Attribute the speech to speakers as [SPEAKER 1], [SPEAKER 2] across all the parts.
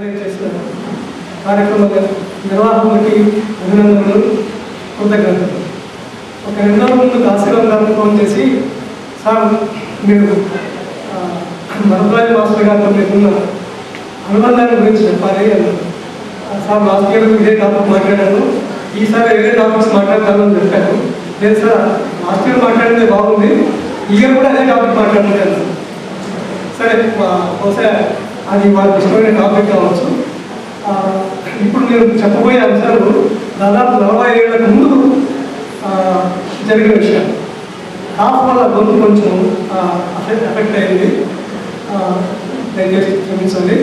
[SPEAKER 1] చేసిన కార్యక్రమ నిర్వాహకులకి అభినందనలు కృతజ్ఞతలు. ఒక రెండు రోజుల ముందు కాశీరావు గారు ఫోన్ చేసి సార్ మీరు మరద్వాజి మాస్టర్ గారితో మీకున్న అనుబంధాన్ని గురించి చెప్పాలి అన్నారు. సార్ లాస్ట్ ఇయర్ ఇదే టాపిక్ మాట్లాడాను ఈసారి ఇదే టాపిక్స్ మాట్లాడతానని చెప్పాను లేదు సార్ లాస్ట్ ఇయర్ మాట్లాడితే బాగుంది. ఈ ఇయర్ కూడా అదే టాపిక్ మాట్లాడుతున్నాను సరే మా- బహుశా అది వాళ్ళకి ఇష్టమైన టాపిక్ కావచ్చు. ఇప్పుడు నేను చెప్పబోయే అంశాలు దాదాపు నలభై ఏళ్ళకు ముందు జరిగిన విషయం. కాఫ్ వల్ల గొంతు కొంచెం అఫెక్ట్ ఎఫెక్ట్ అయింది. దయచేసి క్షమించండి.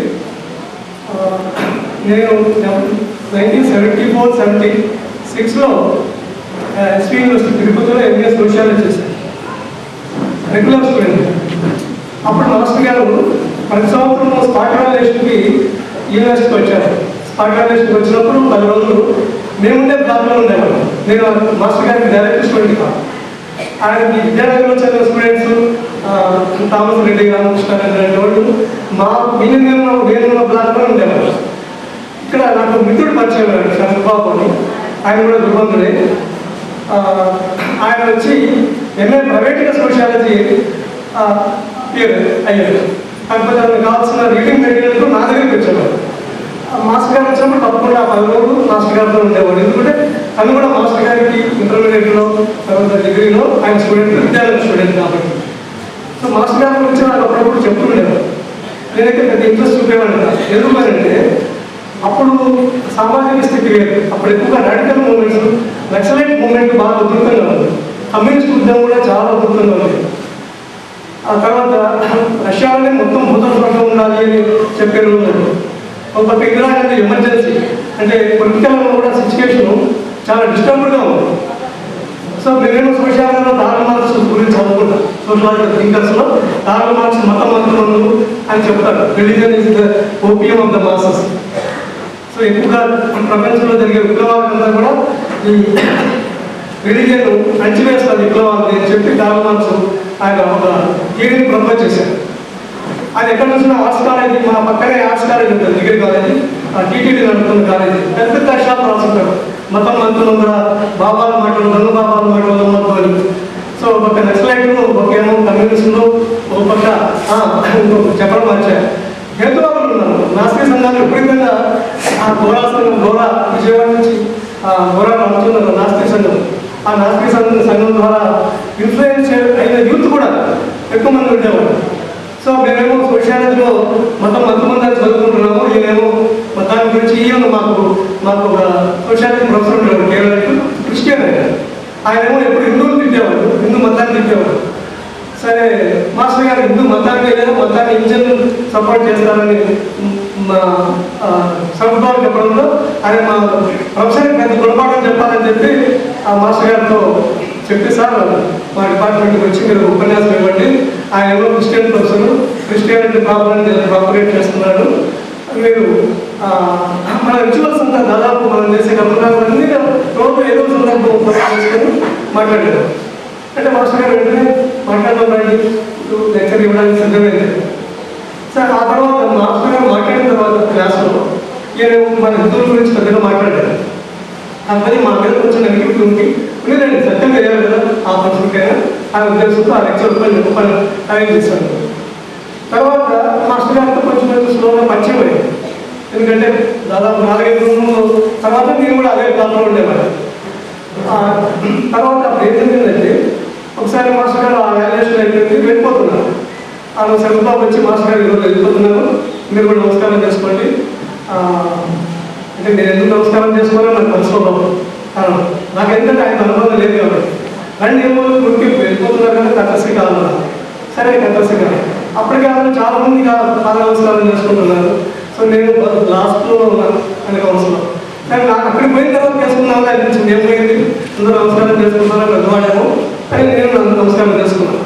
[SPEAKER 1] నేను నైన్టీన్ సెవెంటీ ఫోర్ సెవెంటీ సిక్స్లో ఎస్పీ యూనివర్సిటీ తిరుపతిలో ఎంబీఎస్ సోషియాలజీ చేశాను. రెగ్యులర్ స్టూడెంట్ అప్పుడు మాస్టర్ గారు ప్రతి సంవత్సరం స్పాటలైజేషన్కి యూనివర్సిటీకి వచ్చారు. స్పాటలైజేషన్కి వచ్చినప్పుడు పది రోజులు మేముండే బ్లాక్లో ఉండేవాళ్ళం. నేను మాస్టర్ గారికి డైరెక్ట్ స్టూడెంట్ కాదు. ఆయనకి విద్యానగర్లో చదివిన స్టూడెంట్స్ థామస్ రెడ్డి రామకృష్ణ లాంటి వాళ్ళు మా మీనింగ్ వేరున్న బ్లాక్లో ఉండేవాళ్ళు. ఇక్కడ నాకు మిత్రుడు పరిచయం చంద్రబాబు అని ఆయన కూడా దుర్బంధుడే. ఆయన వచ్చి ఎంఏ ప్రైవేట్గా సోషియాలజీ అయ్యారు కాకపోతే ఆయనకు కావాల్సిన రీడింగ్ మెటీరియల్ నా దగ్గరికి వచ్చేవాడు మాస్టర్ గారు వచ్చినప్పుడు తప్పకుండా ఆ పది రోజులు మాస్టర్ గారితో ఉండేవాడు. ఎందుకంటే తను కూడా మాస్టర్ గారికి ఇంటర్మీడియట్లో తర్వాత డిగ్రీలో ఆయన స్టూడెంట్ విద్యాలయ స్టూడెంట్ కాబట్టి. సో మాస్టర్ గారి గురించి నాకు అప్పుడప్పుడు చెప్తుండేవారు నేనైతే పెద్ద ఇంట్రెస్ట్ చూపేవాడిని ఎందుకంటే అప్పుడు సామాజిక స్థితి వేరు. అప్పుడు ఎక్కువగా రాడికల్ మూమెంట్స్ నక్సలైట్ మూమెంట్ బాగా ఉధృతంగా ఉంది కమ్యూనిస్ట్ ఉద్యమం కూడా చాలా ఉధృతంగా ఉంది ఆ తర్వాత రష్యాలోనే మొత్తం భూతత్వంగా ఉండాలి అని చెప్పే రోజులు ఒక పక్క అంటే ఎమర్జెన్సీ అంటే పొలిటికల్ కూడా సిచ్యువేషన్ చాలా డిస్టర్బ్డ్గా ఉంది. సో మేమేమో సోషాలలో కార్ల్ మార్క్స్ గురించి చదువుకుంటాం సోషాలజీ థింకర్స్లో కార్ల్ మార్క్స్ మత మంత్రులు అని చెప్తారు. Religion is the opium of the masses so ఎక్కువగా ప్రపంచంలో జరిగే విప్లవాలంతా కూడా ఈ రిలీజియన్ అణచివేస్తారు విప్లవాన్ని అని చెప్పి కార్ల్ ఆయన ఒక థియరీని ప్రపోజ్ చేశారు అది ఎక్కడ చూసినా ఆర్ట్స్ కాలేజీ మా పక్కనే ఆర్ట్స్ కాలేజ్ ఉంటుంది డిగ్రీ కాలేజీ. టీటీడీ నడుపుతున్న కాలేజీ. పెద్ద కష్టాలు అక్షరాలు మతం మంత్రులు కూడా బాబాల మాటలు గంగ బాబాల మాటలు నమ్మకం సో ఒక పక్క నక్సలైట్లు ఒక ఏమో కమ్యూనిస్టులు ఒక పక్క చెప్పడం మార్చారు హేతువాదులు ఉన్నారు. నాస్తిక సంఘాలు విపరీతంగా ఆ గోరా ఘోర విజయవాడ నుంచి ఆ గోరా రామచంద్ర నాస్తిక సంఘం. ఆ నాస్తిక సంఘం సంఘం ద్వారా ఇన్ఫ్లుయెన్స్ అయిన యూత్ కూడా ఎక్కువ మంది ఉండేవారు. సో మేమేమో సోషాలజీలో మొత్తం మంతమంది చదువుకుంటున్నాము నేనేమో మొత్తాన్ని గురించి ఈయన మాకు మాకు ఒక సోషాలజీ ప్రొఫెసర్ ఉంటాడు కేవలం క్రిస్టియన్ ఆయన. ఆయనేమో ఎప్పుడు హిందువులు తిట్టేవాడు హిందూ మతాన్ని తిట్టేవాడు సరే మాస్టర్ గారు హిందూ మతాన్ని లేదా మతాన్ని ఇంజన్ సపోర్ట్ చేస్తారని మా సందర్భాలు చెప్పడంలో ఆయన మా ప్రొఫెసర్ పెద్ద గుణపాఠం చెప్పాలని చెప్పి ఆ మాస్టర్ గారితో చెప్పి సార్ మా డిపార్ట్మెంట్కి వచ్చి మీరు ఉపన్యాసం ఇవ్వండి. ఆయన ఏమో Christian professor. Christianity problem propagate చేస్తున్నాడు మీరు మన రిచువల్స్ అంతా దాదాపు మనం చేసే ఏ రోజు ఏదో సందర్భం మాట్లాడారు. అంటే మాస్టర్ గారు వెంటనే మాట్లాడడం రండి లెక్చర్ ఇవ్వడానికి సిద్ధమైంది. సార్ ఆ తర్వాత మాస్టర్ గారు మాట్లాడిన తర్వాత క్లాస్లో నేను మన హిందువుల గురించి పెద్దగా మాట్లాడాను కాకపోతే మా మీద కొంచెం నెగిటివిటీ ఉంది. నేను సత్యం తెలియాలి కదా ఆ పర్సన్కైనా ఆ ఉద్దేశంతో ఆ లెక్చర్ రూపాయలు రూపాయలు అరేంజ్ చేశాను. తర్వాత మాస్టర్ గారితో కొంచెం కొంచెం స్లోగా పరిచయం అయ్యింది ఎందుకంటే దాదాపు నాలుగైదు రోజులు తర్వాత నేను కూడా అదే క్లాస్లో ఉండేవాడు తర్వాత అప్పుడు ఏం జరిగిందంటే ఒకసారి మాస్టర్ గారు ఆ వాల్యుయేషన్ అయిపోయింది వెళ్ళిపోతున్నాను ఆ చంద్రబాబు వచ్చి మాస్టర్ గారు ఈరోజు వెళ్ళిపోతున్నారు. మీరు కూడా నమస్కారం చేసుకోండి. అంటే నేను ఎందుకు నమస్కారం చేసుకోవాలో నాకు తెలుసుకోవడం కారణం నాకు ఎందుకంటే ఆయన అనుభవం లేదు కాబట్టి. రండి ఏమో గుడికి వెళ్ళిపోతున్నారు కదా కట్టసి కాదు. సరే కట్టసి కాదు. అప్పటికే అందరూ చాలా మంది పాద నమస్కారం చేసుకుంటున్నారు. సో నేను లాస్ట్లో ఉన్నాను అని అవసరం కానీ నాకు అక్కడికి పోయిన తర్వాత చేసుకున్నాను అనిపించింది. ఏమైంది అందరూ నమస్కారం చేసుకున్నారని పెద్దవాడేమో అని నేను అందరూ నమస్కారం చేసుకున్నాను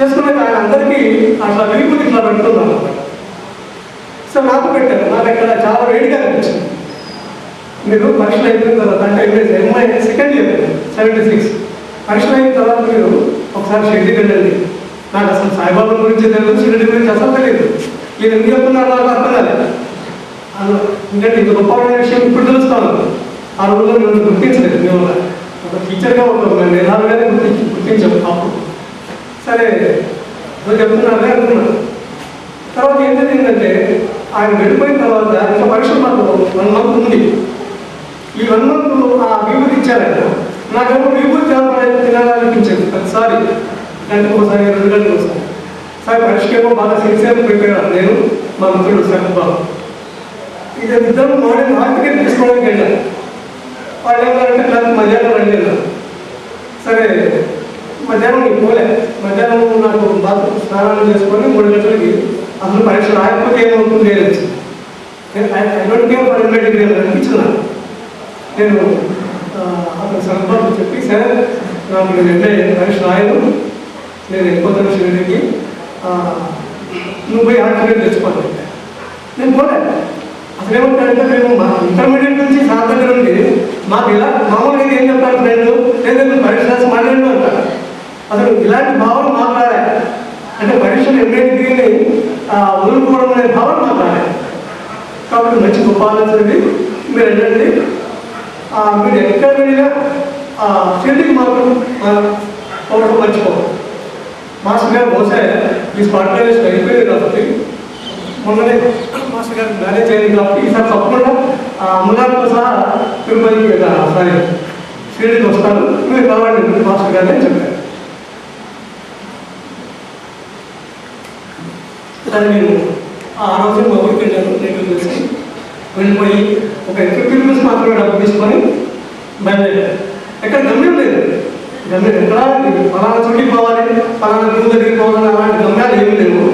[SPEAKER 1] చేసుకున్నాక ఆయన అందరికీ అట్లా విలుపుది ఇట్లా పెడుతున్నాను. సో నాకు పెట్టారు. నాకు ఇక్కడ చాలా వేడిగా అనిపించింది. మీరు పరీక్షలు అయిపోయిన తర్వాత అంటే MS MI second year seventy six పరీక్షలు అయిన తర్వాత మీరు ఒకసారి షెడ్యూల్ వెళ్ళండి. నాకు అసలు సాయిబాబా గురించి తెలియదు షిరిడి గురించి అసలు తెలియదు. నేను ఎందుకు చెప్తున్నాను నాకు అర్థం కాలేదు. ఎందుకంటే ఇది గొప్పమైన విషయం ఇప్పుడు తెలుస్తాను. ఆ రోజుల్లో మేము గుర్తించలేదు మేము ఒక టీచర్గా ఒక మేధావిగానే గుర్తించి గుర్తించాము అప్పుడు. సరే నువ్వు చెప్తున్నారే అనుకున్నాను తర్వాత ఏం జరిగిందంటే ఆయన వెళ్ళిపోయిన తర్వాత ఇంకా పరీక్ష మాకు వన్ మంత్ ఉంది. ఈ వన్ మంత్ ఆ విభూతి ఇచ్చారు ఆయన నాకేమో విభూతి తినాలని తినాలనిపించింది. ప్రతిసారి గంటకు ఒకసారి రెండు గంటలకు ఒకసారి. సార్ పరీక్షకేమో బాగా సిన్సియర్ ప్రిపేర్ అయ్యాను. నేను మా మిత్రుడు సగబాబు ఇది ఇద్దరు మార్నింగ్ మార్కెట్ తీసుకోవడానికి వెళ్ళాను వాళ్ళు ఏమన్నారంటే నాకు మధ్యాహ్నం వెళ్ళాను సరే మధ్యాహ్నం నీకు పోలే మధ్యాహ్నం నాకు బాగా స్నానాలు చేసుకొని మూడు గంటలకి అసలు పరీక్ష రాయకపోతే ఏమవుతుంది అని నేను ఐ డోంట్ కేర్ డిగ్రీ అనిపించింది నేను ఆ, అతను సందర్భాలు చెప్పి సరే నాకు నేను ఎంఏ పరీక్ష రాయను. నేను వెళ్ళిపోతాను షిరిడికి. నువ్వు పోయి హార్టిఫికేట్ తెచ్చుకోవాలి నేను పోలే. అసలు ఏమంటారంటే మేము మా ఇంటర్మీడియట్ నుంచి సార్ దగ్గర ఉండి మాకు ఇలా మామూలుగా ఏం చెప్తారు ఫ్రెండ్ లేదంటే పరీక్ష రాసి మాట్లాడు అంటారు. అసలు ఇలాంటి భావన మాట్లాడే. అంటే పరీక్షలు ఎంఏ డిగ్రీని ఆ, వదులుకోవడం అనే భావన మాట్లాడే. కాబట్టి మంచి గొప్ప ఆలోచన మీరు వెళ్ళండి. మీరు ఎక్కడ వెళ్ళినా ఆ, మాత్రం ఆ, పోవడం మర్చిపోవడం మాస్టర్ గారు బహుశా ఈ స్పాట్లైజ్ అయిపోయింది కాబట్టి మొన్ననే మాస్టర్ గారు మ్యారేజ్ అయింది కాబట్టి ఈసారి తప్పకుండా అమ్మగారితో సహా తిరుపతికి సారీ షిరిడికి వస్తాను. మీరు కావాలండి మాస్టర్ గారిని చెప్పారు దాన్ని నేను ఆ రోజు మా ఊరికి వెళ్ళాను నేను కలిసి వెళ్ళిపోయి ఒక ఫిఫ్టీ రూపీస్ మాత్రమే డబ్బు తీసుకొని బయలుదేరాను. ఎక్కడ గమ్యం లేదు. గమ్యం ఎక్కడ పలానా చోటికి పోవాలి పలానా గురువు దగ్గరికి పోవాలి అలాంటి గమ్యాలు ఏమీ లేవు.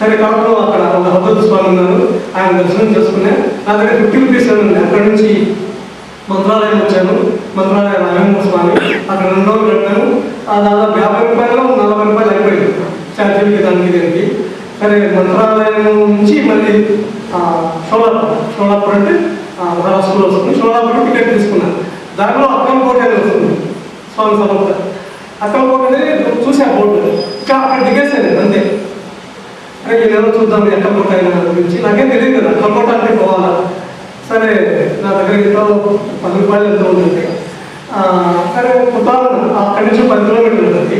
[SPEAKER 1] సరే కాకుండా అక్కడ ఒక హబ్బత్ స్వామి ఉన్నారు. ఆయన దర్శనం చేసుకునే నా దగ్గర ఫిఫ్టీ రూపీస్ ఉంది అక్కడ నుంచి మంత్రాలయం వచ్చాను. మంత్రాలయం రామేంద్ర స్వామి. అక్కడ రెండు రోజులు గడిపాను. ఆ దాదాపు యాభై రూపాయలు నలభై రూపాయలు అయిపోయింది. ఛార్జీలకి దానికి దీనికి. సరే మంత్రాలయం నుంచి మళ్ళీ ఆ, షోలాపూర్ షోలాపూర్ అంటే ఆ, మహారాష్ట్రలో వస్తుంది. షోలాపూర్ టికెట్ తీసుకున్నాను. దాంట్లో అక్కంకోట అని వస్తుంది. స్వామి సమర్థ అక్కంకోట అనేది చూసా బోర్డు. ఇంకా అక్కడ దిగేసాను అంతే. అరే ఈ నెల చూద్దాం ఎక్కకోట అయినా గురించి నాకేం తెలియదు కదా అక్కకోట అంటే పోవాలా? సరే నా దగ్గర ఎంతో పది రూపాయలు ఎంతో ఉంటుంది సరే కుట్టాలను అక్కడి నుంచి పది కిలోమీటర్లు ఉంటుంది.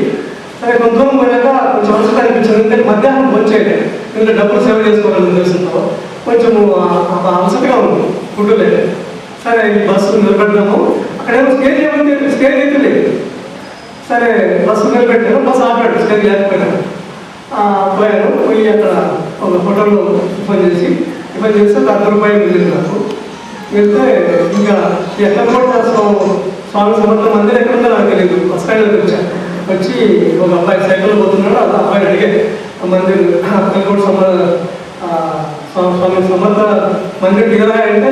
[SPEAKER 1] సరే కొంత దూరం పోయాక కొంచెం అవసరం అనిపించింది అంటే మధ్యాహ్నం వచ్చేది ఇంకా డబ్బులు సేవ చేసుకోవాలని ఉద్దేశంతో కొంచెం అలసటగా ఉంది. ఫుడ్ లేదు సరే ఈ బస్సు నిలబెడదాము. అక్కడేమో స్కేజ్ ఏమైంది స్కేజ్ అయితే లేదు. సరే బస్సు నిలబెట్టాను. బస్సు ఆపాడు. స్కేజ్ లేకపోయాను. ఆ, పోయాను. పోయి అక్కడ ఒక హోటల్లో టిఫిన్ చేసి టిఫిన్ చేస్తే ఒక రూపాయలు మిగిలింది నాకు. వెళ్తే ఇంకా ఎక్కడ కూడా స్వామి సమర్థం అందరూ ఎక్కడ ఉందో నాకు తెలియదు. బస్ స్టాండ్లోకి వచ్చాను. వచ్చి ఒక అబ్బాయి సైకిల్ పోతున్నాడు ఆ అబ్బాయి అడిగే మందిర్ అతను కూడా సమ స్వామి సమర్థ మందిర్ దిగరా అంటే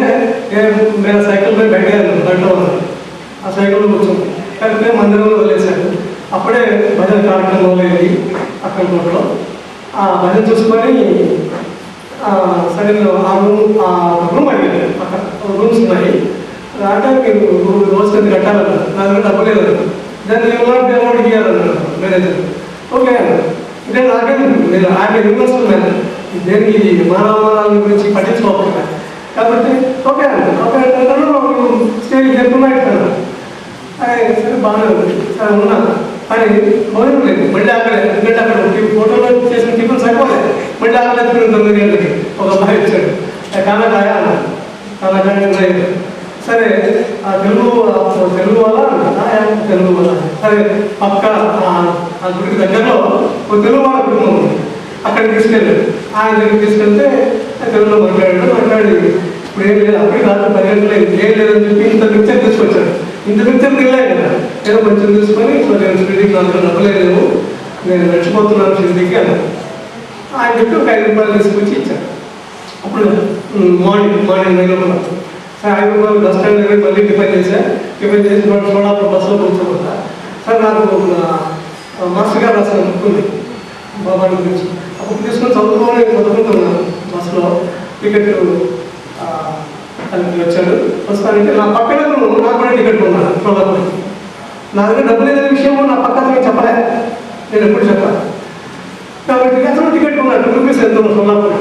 [SPEAKER 1] నేను సైకిల్ పై బయట దాంట్లో ఆ సైకిల్ కూర్చుంది కానీ మందిరంలో వదిలేశాడు అప్పుడే భజన కార్యక్రమం మొదలైంది అక్కడ కోటలో. ఆ భజన చూసుకొని సరే ఆ రూమ్ ఆ రూమ్ అడిగాను అక్కడ రూమ్స్ ఉన్నాయి. అంటే మీరు రోజు కట్టాలన్నారు. నా దగ్గర డబ్బు లేదు. దాన్ని అమౌంట్ అమౌంట్ ఇవ్వాలన్నారు మేనేజర్ ఓకే అన్నారు ఇదే నాకే నేను ఆయన యూనివర్సిటీ మ్యాన్ దేనికి ఇది? గురించి పట్టించుకోకుండా. కాబట్టి ఓకే అన్నారు ఓకే అంటే స్టేజ్ చెప్పుకున్నా ఇట్టాను సరే బాగానే ఉంది. సరే ఉన్నా. అని భోజనం లేదు. మళ్ళీ అక్కడ ఎందుకంటే అక్కడ ఫోటోలో చేసిన టిఫిన్ సరిపోలేదు మళ్ళీ అక్కడ ఎత్తుకుని తొమ్మిది గంటలకి ఒక అమ్మాయి వచ్చాడు. కానకాయ అన్న. కానకాయ సరే తెలుగు ఆ తెలుగు వల్ల తెలుగు వల్ల. సరే పక్క ఆ- గుడికి దగ్గరలో ఒక తెలుగు వాళ్ళ కుటుంబం ఉంది. అక్కడికి తీసుకెళ్ళాడు ఆయన దగ్గరికి తీసుకెళ్తే ఆ తెలుగులో మాట్లాడాడు. మాట్లాడి ఇప్పుడు ఏం లేదు అప్పుడు కాదు పది లేదు ఏం లేదని చెప్పి ఇంత పిక్చర్ తీసుకొచ్చాడు. ఇంత పిక్చర్ తినలే కదా. ఏదో కొంచెం తీసుకొని సో నేను షిరిడికి నాకు నవ్వలేదు నేను నడిచిపోతున్నాను షిరిడికి అన్నాను ఆయన చెప్పి ఒక ఐదు రూపాయలు తీసుకొచ్చి ఇచ్చాను అప్పుడు morning morning nine o'clock sir bus stand దగ్గర మళ్ళీ టిఫిన్ చేశా. టిఫిన్ చేసి రెండు సోడాపురం బస్సులో కూర్చోబోతా సార్ నాకు ఆ, మాస్టర్ గారు రాసిన బుక్ ఉంది. బాబా గురించి. ఆ బుక్ తీసుకొని చదువుకోవాలి చదువుకుంటున్నాను బస్సులో. టికెట్ ఆ, వచ్చాడు. వస్తానంటే నా పక్కన నాకు కూడా టికెట్ ఉన్నాను సోడాపురం నా దగ్గర డబ్బు లేదనే విషయం నా పక్కన చెప్పలే. నేను ఎప్పుడు చెప్పాను కాబట్టి అతను టికెట్ ఉన్నాను టూ రూపీస్ ఎంత సోలాపురం